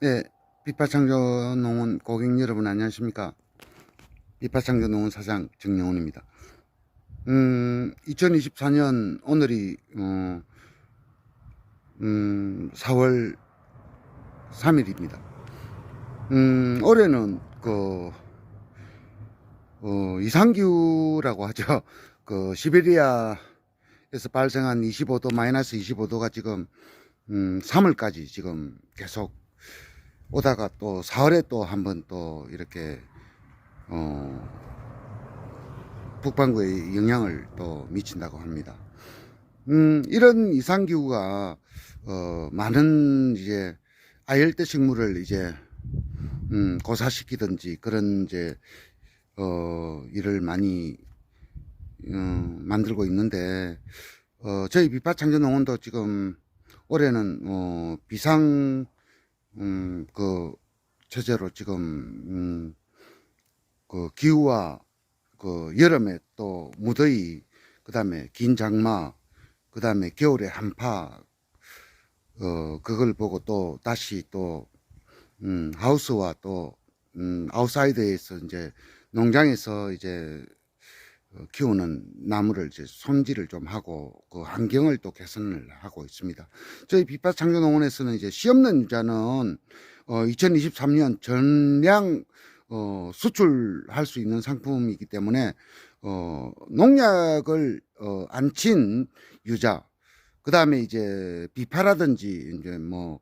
네, 비파창조 농원 고객 여러분 안녕하십니까? 비파창조 농원 사장 정영훈입니다. 음, 2024년 오늘이 어, 음, 4월 3일입니다. 음, 올해는 그 어, 이상기후라고 하죠. 그 시베리아에서 발생한 25도 마이너스 25도가 지금 음, 3월까지 지금 계속 오다가 또 4월에 또 한번 또 이렇게 어, 북반구에 영향을 또 미친다고 합니다. 음, 이런 이상 기후가 어, 많은 이제 아열대 식물을 이제 음, 고사시키든지 그런 이제 어, 일을 많이 어, 만들고 있는데 어, 저희 비파창조 농원도 지금 올해는 어, 비상 음, 그 체제로 지금 음, 그 기후와 그 여름에 또 무더위 그다음에 긴 장마 그다음에 겨울에 한파 어 그걸 보고 또 다시 또 음, 하우스와 또 음, 아웃사이드에서 이제 농장에서 이제 어, 키우는 나무를 이제 손질을 좀 하고 그 환경을 또 개선을 하고 있습니다. 저희 빛밭 창조농원에서는 이제 씨 없는 유자는 어, 2023년 전량 어, 수출할 수 있는 상품이기 때문에 어, 농약을 어, 안친 유자 그 다음에 이제 비파라든지 이제 뭐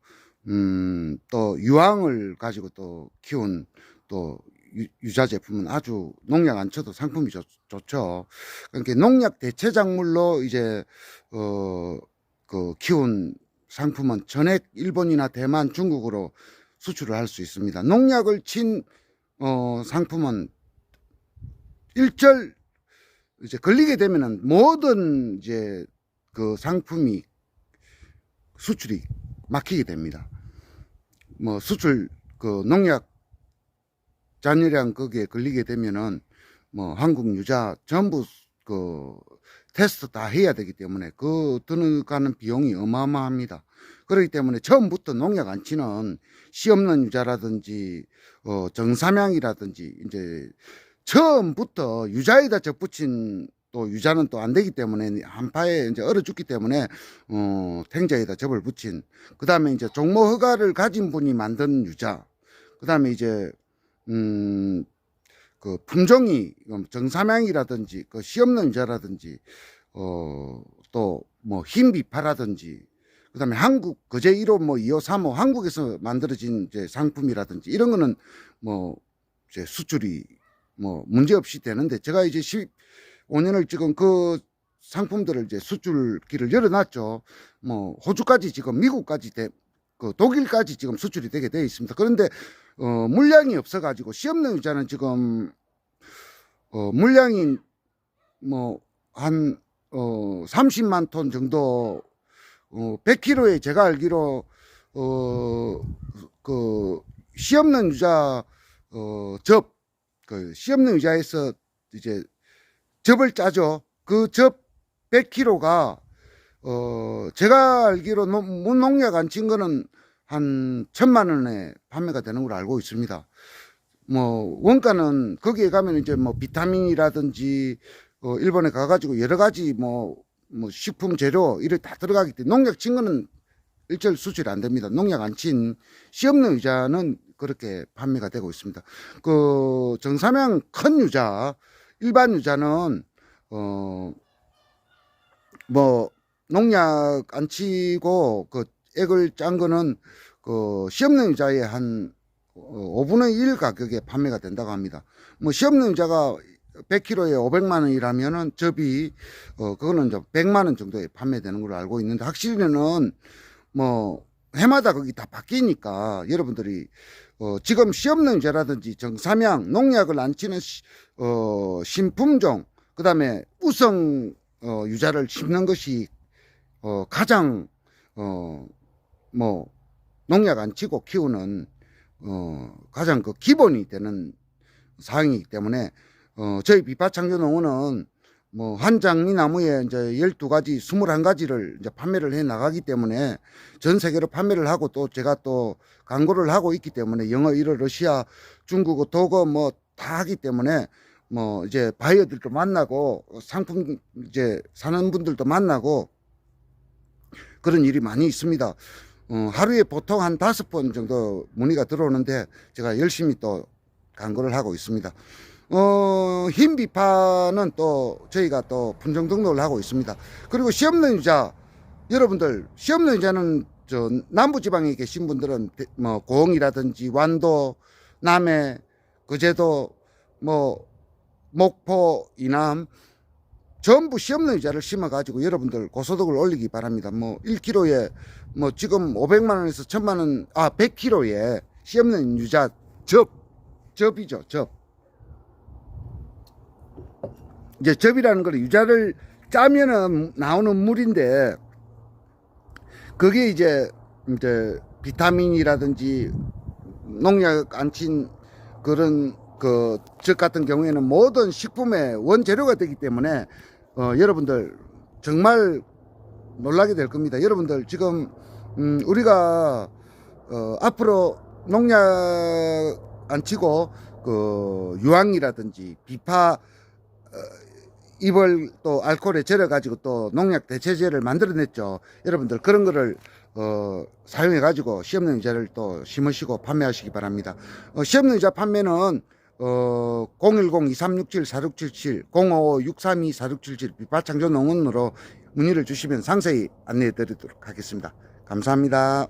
음, 또 유황을 가지고 또 키운 또 유, 유자 제품은 아주 농약 안 쳐도 상품이 좋, 좋죠. 그러니까 농약 대체 작물로 이제 어 그 키운 상품은 전액 일본이나 대만, 중국으로 수출을 할 수 있습니다. 농약을 친 어, 상품은 일절 이제 걸리게 되면은 모든 이제 그 상품이 수출이 막히게 됩니다. 뭐 수출 그 농약 잔여량 거기에 걸리게 되면은 뭐 한국 유자 전부 그 테스트 다 해야 되기 때문에 그 들어가는 비용이 어마어마합니다. 그렇기 때문에 처음부터 농약 안 치는 씨 없는 유자라든지 어 정삼양이라든지 이제 처음부터 유자에다 접붙인 또 유자는 또 안 되기 때문에 한파에 이제 얼어 죽기 때문에 어 탱자에다 접을 붙인 그다음에 이제 종모 허가를 가진 분이 만든 유자 그다음에 이제 음, 그 품종이 정삼양이라든지 그 시없는 유자라든지 어, 또 뭐 흰비파라든지 그다음에 한국 거제 1호 뭐 2호 3호 한국에서 만들어진 이제 상품이라든지 이런 거는 뭐 이제 수출이 뭐 문제 없이 되는데 제가 이제 15년을 지금 그 상품들을 이제 수출기를 열어놨죠. 뭐 호주까지 지금 미국까지 돼, 그 독일까지 지금 수출이 되게 되어 있습니다. 그런데 어, 물량이 없어가지고 시험능 유자는 지금 어, 물량이 뭐한 어, 30만 톤 정도 어, 100kg에 제가 알기로 어, 그 시험능 유자 어, 접, 그 시험능 유자에서 이제 접을 짜죠. 그 접 100kg가 어, 제가 알기로 농- 무농약 안 친 거는 한 천만 원에 판매가 되는 걸로 알고 있습니다. 뭐 원가는 거기에 가면 이제 뭐 비타민이라든지 어 일본에 가가지고 여러 가지 뭐, 뭐 식품 재료 이래 다 들어가기 때문에 농약 친 거는 일절 수출이 안 됩니다. 농약 안 친 씨 없는 유자는 그렇게 판매가 되고 있습니다. 그 정삼양 큰 유자, 일반 유자는 어 뭐 농약 안 치고 그 액을 짠 거는 그 시험능 유자의 한 어, 5분의 1 가격에 판매가 된다고 합니다. 뭐 시험능 유자가 100kg에 500만 원이라면은 접이 어 그거는 이제 100만 원 정도에 판매되는 걸로 알고 있는데 확실히는 뭐 해마다 거기 다 바뀌니까 여러분들이 어 지금 시험능 유자라든지 정삼양 농약을 안 치는 시, 어 신품종 그다음에 우성 어 유자를 심는 것이 어 가장 어 뭐 농약 안 치고 키우는 어 가장 그 기본이 되는 사항이기 때문에 어 저희 비파창조 농원은 뭐 한 장미 나무에 이제 12가지, 21가지를 이제 판매를 해 나가기 때문에 전 세계로 판매를 하고 또 제가 또 광고를 하고 있기 때문에 영어, 일어, 러시아, 중국어, 독어 뭐 다 하기 때문에 뭐 이제 바이어들도 만나고 상품 이제 사는 분들도 만나고 그런 일이 많이 있습니다. 어, 하루에 보통 한 다섯 번 정도 문의가 들어오는데 제가 열심히 또 광고를 하고 있습니다. 어, 흰 비파는 또 저희가 또 품종 등록을 하고 있습니다. 그리고 시험는 유자 여러분들 시험는 유자는 저 남부 지방에 계신 분들은 대- 뭐 고흥이라든지 완도, 남해, 거제도, 뭐 목포, 이남 전부 시험는 유자를 심어가지고 여러분들 고소득을 올리기 바랍니다. 뭐 1kg에 뭐 지금 500만 원에서 1000만 원, 아 100kg에 시험는 유자 접, 접이죠, 접. 이제 접이라는 걸 유자를 짜면은 나오는 물인데 그게 이제 이제 비타민이라든지 농약 안 친 그런 그적 같은 경우에는 모든 식품의 원재료가 되기 때문에 어, 여러분들 정말 놀라게 될 겁니다. 여러분들 지금 음, 우리가 어, 앞으로 농약 안 치고 그 유황이라든지 비파 어, 입을 또 알코올에 절여 가지고 또 농약 대체제를 만들어냈죠. 여러분들 그런 거를 어, 사용해 가지고 시험용 의자를 또 심으시고 판매하시기 바랍니다. 어, 시험용 의자 판매는 어, 010-2367-4677, 055-632-4677 비파창조 농원으로 문의를 주시면 상세히 안내해 드리도록 하겠습니다. 감사합니다.